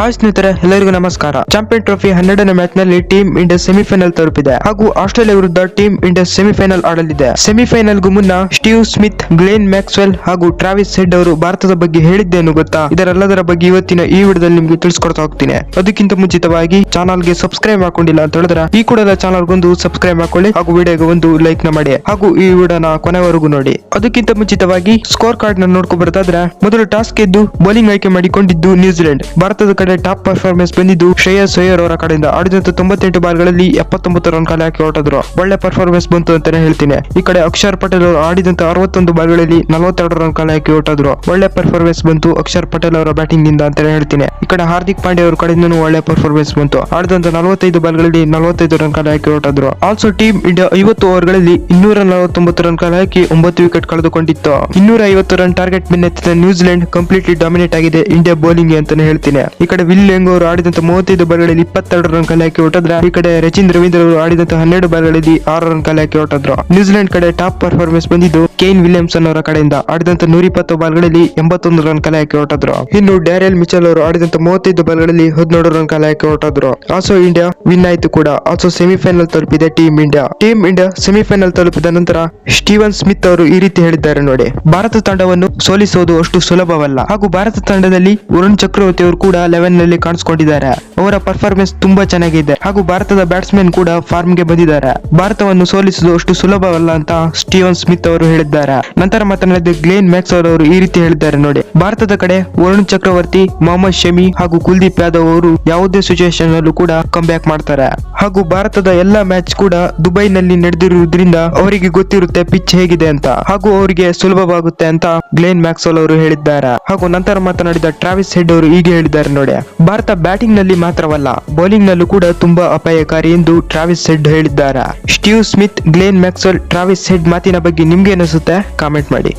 Hi ಸ್ನೇಹಿತರೆ, ಎಲ್ಲರಿಗೂ ನಮಸ್ಕಾರ. ಚಾಂಪಿಯನ್ ಟ್ರೋಫಿ ಹನ್ನೆರಡನೇ ಮ್ಯಾಚ್ನಲ್ಲಿ ಟೀಮ್ ಇಂಡಿಯಾ ಸೆಮಿಫೈನಲ್ ತಲುಪಿದೆ. ಹಾಗೂ ಆಸ್ಟ್ರೇಲಿಯಾ ವಿರುದ್ಧ ಟೀಮ್ ಇಂಡಿಯಾ ಸೆಮಿಫೈನಲ್ ಆಡಲಿದೆ. ಸೆಮಿಫೈನಲ್ ಗೂ ಮುನ್ನ ಸ್ಟೀವ್ ಸ್ಮಿತ್, ಗ್ಲೇನ್ ಮ್ಯಾಕ್ಸ್ವೆಲ್ ಹಾಗೂ ಟ್ರಾವಿಸ್ ಹೆಡ್ ಅವರು ಭಾರತದ ಬಗ್ಗೆ ಹೇಳಿದ್ದೇನು ಗೊತ್ತಾ? ಇದರೆಲ್ಲದರ ಬಗ್ಗೆ ಇವತ್ತಿನ ಈ ವಿಡಿಯೋದಲ್ಲಿ ನಿಮಗೆ ತಿಳಿಸ್ಕೊಡ್ತಾ ಹೋಗ್ತೀನಿ. ಅದಕ್ಕಿಂತ ಮುಂಚಿತವಾಗಿ ಚಾನಲ್ಗೆ ಸಬ್ಸ್ಕ್ರೈಬ್ ಮಾಡ್ಕೊಂಡಿಲ್ಲ ಅಂತ ಹೇಳಿದ್ರೆ, ಈ ಕೂಡಲೇ ಚಾನಲ್ ಗೊಂದು ಸಬ್ಸ್ಕ್ರೈಬ್ ಮಾಡ್ಕೊಳ್ಳಿ ಹಾಗೂ ವಿಡಿಯೋಗೆ ಒಂದು ಲೈಕ್ನ ಮಾಡಿ. ಹಾಗೂ ಈ ವಿಡಿಯೋನ ಕೊನೆವರೆಗೂ ನೋಡಿ. ಅದಕ್ಕಿಂತ ಮುಂಚಿತವಾಗಿ ಸ್ಕೋರ್ ಕಾರ್ಡ್ನ ನೋಡ್ಕೊ ಬರ್ತಾದ್ರೆ, ಮೊದಲು ಟಾಸ್ ಗೆದ್ದು ಬೌಲಿಂಗ್ ಆಯ್ಕೆ ಮಾಡಿಕೊಂಡಿದ್ದು ನ್ಯೂಜಿಲೆಂಡ್. ಭಾರತದ ಕಡೆ ಟಾಪ್ ಪರ್ಫಾರ್ಮೆನ್ಸ್ ಬಂದಿದ್ದು ಶ್ರೇಯಸ್ ಅಯ್ಯರ್ ಅವರ ಕಡೆಯಿಂದ ಆಡಿದಂತ ತೊಂಬತ್ತೆಂಟು ಬಾಲ್ಗಳಲ್ಲಿ ಎಪ್ಪತ್ತೊಂಬತ್ತು ರನ್ ಖಾಲಿ ಹಾಕಿ ಹೊರಟಿದ್ರು. ಒಳ್ಳೆ ಪರ್ಫಾರ್ಮೆನ್ಸ್ ಬಂತು ಅಂತಾನೆ ಹೇಳ್ತೀನಿ. ಈ ಕಡೆ ಅಕ್ಷರ್ ಪಟೇಲ್ ಅವರು ಆಡಿದಂತ ಅರವತ್ತೊಂದು ಬಾಲ್ಗಳಲ್ಲಿ ನಲವತ್ತೆರಡು ರನ್ ಖಾಲಿ ಹಾಕಿ ಹೊರಟಿದ್ರು. ಒಳ್ಳೆ ಪರ್ಫಾರ್ಮೆನ್ಸ್ ಬಂತು ಅಕ್ಷರ್ ಪಟೇಲ್ ಅವರ ಬ್ಯಾಟಿಂಗ್ನಿಂದ ಅಂತಾನೆ ಹೇಳ್ತೀನಿ. ಈ ಕಡೆ ಹಾರ್ದಿಕ್ ಪಾಂಡೆ ಅವರ ಕಡೆಯಿಂದನೂ ಒಳ್ಳೆ ಪರ್ಫಾರ್ಮೆನ್ಸ್ ಬಂತು. ಆಡಿದಂತ ನಲವತ್ತೈದು ಬಾಲ್ಗಳಲ್ಲಿ ನಲವತ್ತೈದು ರನ್ ಖಾಲಿ ಹಾಕಿ ಹೊರಟಿದ್ರು. ಆಲ್ಸೋ ಟೀಮ್ ಇಂಡಿಯಾ ಐವತ್ತು ಓವರ್ಗಳಲ್ಲಿ ಇನ್ನೂರ ನಲವತ್ತೊಂಬತ್ತು ರನ್ ಖಾಲಿ ಹಾಕಿ ಒಂಬತ್ತು ವಿಕೆಟ್ ಕಳೆದುಕೊಂಡಿತ್ತು. ಇನ್ನೂರ ಐವತ್ತು ರನ್ ಟಾರ್ಗೆಟ್ ಬೆನ್ನೆತ್ತಿದ ನ್ಯೂಜಿಲೆಂಡ್ ಕಂಪ್ಲೀಟ್ಲಿ ಡಾಮಿನೇಟ್ ಆಗಿದೆ ಇಂಡಿಯಾ ಬೌಲಿಂಗ್ ಅಂತಾನೆ ಹೇಳ್ತೀನಿ. ಈ ಕಡೆ ವಿಲ್ ಲೆಂಗ್ ಅವರು ಆಡಿದಂತ ಮೂವತ್ತೈದು ಬಾರ್ಗಳಲ್ಲಿ ಇಪ್ಪತ್ತೆರಡು ರನ್ ಕಲೆ ಹಾಕಿ ಹೊಟ್ಟದ್ರ ಈ ಕಡೆ ರಚಿನ್ ರವೀಂದ್ರ ಅವರು ಆಡಿದಂತ ಹನ್ನೆರಡು ಬಾರ್ಗಳಲ್ಲಿ ಆರು ರನ್ ಕಲೆ ಹಾಕಿ ಹೊಟ್ಟದ್ರು ನ್ಯೂಜಿಲೆಂಡ್ ಕಡೆ ಟಾಪ್ ಪರ್ಫಾರ್ಮೆನ್ಸ್ ಬಂದಿದ್ದು ಕೇನ್ ವಿಲಿಯಮ್ಸನ್ ಅವರ ಕಡೆಯಿಂದ ಆಡಿದಂತ ನೂರ ಇಪ್ಪತ್ತು ಬಾಲ್ಗಳಲ್ಲಿ ಎಂಬತ್ತೊಂದು ರನ್ ಕಲೆ ಹಾಕಿ ಹೊರಟಿದ್ರು. ಇನ್ನು ಡ್ಯಾರಿಯಲ್ ಮಿಚಲ್ ಅವರು ಆಡಿದಂತ ಮೂವತ್ತೈದು ಬಾಲ್ಗಳಲ್ಲಿ ಹದಿನೇಳು ರನ್ ಕಲೆ ಹಾಕಿ ಹೊರಟಿದ್ರು. ಆಲ್ಸೋ ಇಂಡಿಯಾ ವಿನ್ ಆಯ್ತು ಕೂಡ. ಆಲ್ಸೋ ಸೆಮಿಫೈನಲ್ ತಲುಪಿದೆ team India. Team India semifinal ತಲುಪಿದ ನಂತರ ಸ್ಟೀವನ್ ಸ್ಮಿತ್ ಅವರು ಈ ರೀತಿ ಹೇಳಿದ್ದಾರೆ ನೋಡಿ. ಭಾರತ ತಂಡವನ್ನು ಸೋಲಿಸುವುದು ಅಷ್ಟು ಸುಲಭವಲ್ಲ. ಹಾಗೂ ಭಾರತ ತಂಡದಲ್ಲಿ ವರುಣ್ ಚಕ್ರವರ್ತಿ ಅವರು ಕೂಡ ಲೆವೆನ್ನಲ್ಲಿ ಕಾಣಿಸಿಕೊಂಡಿದ್ದಾರೆ. ಅವರ ಪರ್ಫಾರ್ಮೆನ್ಸ್ ತುಂಬಾ ಚೆನ್ನಾಗಿದೆ. ಹಾಗೂ ಭಾರತದ ಬ್ಯಾಟ್ಸ್ಮನ್ ಕೂಡ ಫಾರ್ಮ್ಗೆ ಬಂದಿದ್ದಾರೆ. ಭಾರತವನ್ನು ಸೋಲಿಸುವುದು ಅಷ್ಟು ಸುಲಭವಲ್ಲ ಅಂತ ಸ್ಟೀವನ್ ಸ್ಮಿತ್ ಅವರು ಹೇಳಿದ್ದಾರೆ. ನಂತರ ಮಾತನಾಡಿದ ಗ್ಲೇನ್ ಮ್ಯಾಕ್ಸ್ ಅವರು ಈ ರೀತಿ ಹೇಳಿದ್ದಾರೆ ನೋಡಿ. ಭಾರತದ ಕಡೆ ವರುಣ್ ಚಕ್ರವರ್ತಿ, ಮೊಹಮ್ಮದ್ ಶಮಿ ಹಾಗೂ ಕುಲ್ದೀಪ್ ಯಾದವ್ ಅವರು ಯಾವುದೇ ಸಿಚುವೇಶನ್ ಅಲ್ಲೂ ಕೂಡ ಕಮ್ ಬ್ಯಾಕ್ ಮಾಡ್ತಾರೆ? ಹಾಗೂ ಭಾರತದ ಎಲ್ಲಾ ಮ್ಯಾಚ್ ಕೂಡ ದುಬೈನಲ್ಲಿ ನಡೆದಿರುವುದರಿಂದ ಅವರಿಗೆ ಗೊತ್ತಿರುತ್ತೆ ಪಿಚ್ ಹೇಗಿದೆ ಅಂತ ಹಾಗೂ ಅವರಿಗೆ ಸುಲಭವಾಗುತ್ತೆ ಅಂತ ಗ್ಲೇನ್ ಮ್ಯಾಕ್ಸೋಲ್ ಅವರು ಹೇಳಿದ್ದಾರೆ. ಹಾಗೂ ನಂತರ ಮಾತನಾಡಿದ ಟ್ರಾವಿಸ್ ಹೆಡ್ ಅವರು ಹೀಗೆ ಹೇಳಿದ್ದಾರೆ ನೋಡಿ, ಭಾರತ ಬ್ಯಾಟಿಂಗ್ನಲ್ಲಿ ಮಾತ್ರವಲ್ಲ ಬೌಲಿಂಗ್ ನಲ್ಲೂ ಕೂಡ ತುಂಬಾ ಅಪಾಯಕಾರಿ ಎಂದು ಟ್ರಾವಿಸ್ ಹೆಡ್ ಹೇಳಿದ್ದಾರೆ. Steve Smith, Glenn Maxwell Travis Head ಮಾತಿನ ಬಗ್ಗೆ ನಿಮ್ಗೆ ಅನಿಸುತ್ತೆ ಕಾಮೆಂಟ್ ಮಾಡಿ.